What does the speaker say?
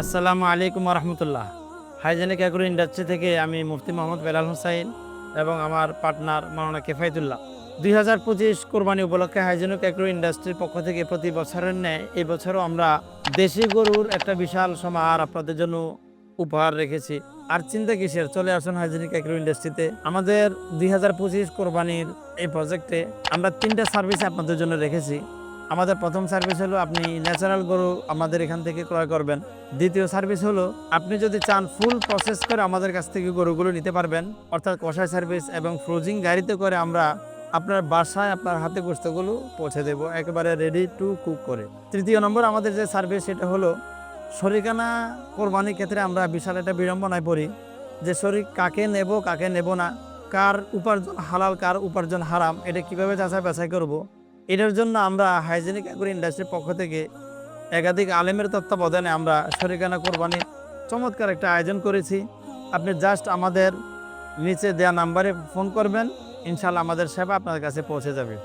আসসালামু আলাইকুম রহমতুল্লাহ hygienic agro industry থেকে আমি মুফতি মোহাম্মদ বেলাল হোসাইন এবং আমার পার্টনার মাওলানা কেফায়তুল্লাহ। দুই হাজার পঁচিশ কোরবানি উপলক্ষে হাইজেনিক অ্যাগ্রো ইন্ডাস্ট্রির পক্ষ থেকে প্রতি বছরের ন্যায় এই বছরও আমরা দেশি গরুর একটা বিশাল সমাহার আপনাদের জন্য উপহার রেখেছি। আর চিন্তা কিসের? চলে আসুন হাইজেনিক অ্যাগ্রো ইন্ডাস্ট্রিতে আমাদের দুই হাজার পঁচিশ কোরবানির এই প্রজেক্টে আমরা তিনটা সার্ভিস আপনাদের জন্য রেখেছি। আমাদের প্রথম সার্ভিস হলো আপনি ন্যাচারাল গরু আমাদের এখান থেকে ক্রয় করবেন। দ্বিতীয় সার্ভিস হলো আপনি যদি চান ফুল প্রসেস করে আমাদের কাছ থেকে গরুগুলো নিতে পারবেন। অর্থাৎ কষাই সার্ভিস এবং ফ্রোজিং গাড়িতে করে আমরা আপনার বাসায় আপনার হাতে গোস্তগুলো পৌঁছে দেব, একেবারে রেডি টু কুক করে। তৃতীয় নম্বর আমাদের যে সার্ভিস সেটা হলো শরিকানা কোরবানির ক্ষেত্রে আমরা বিশাল একটা বিড়ম্বনায় পড়ি যে শরিক কাকে নেব কাকে নেব না, কার উপার্জন হালাল, কার উপার্জন হারাম, এটা কীভাবে যাচাই বাছাই করব এটার জন্য আমরা হাইজেনিক অ্যাগ্রো ইন্ডাস্ট্রির পক্ষ থেকে একাধিক আলেমের তত্ত্বাবধানে আমরা শরিকানা কোরবানি চমৎকার একটা আয়োজন করেছি। আপনি জাস্ট আমাদের নিচে দেয়া নাম্বারে ফোন করবেন ইনশাল্লাহ আমাদের সেবা আপনার কাছে পৌঁছে যাবে।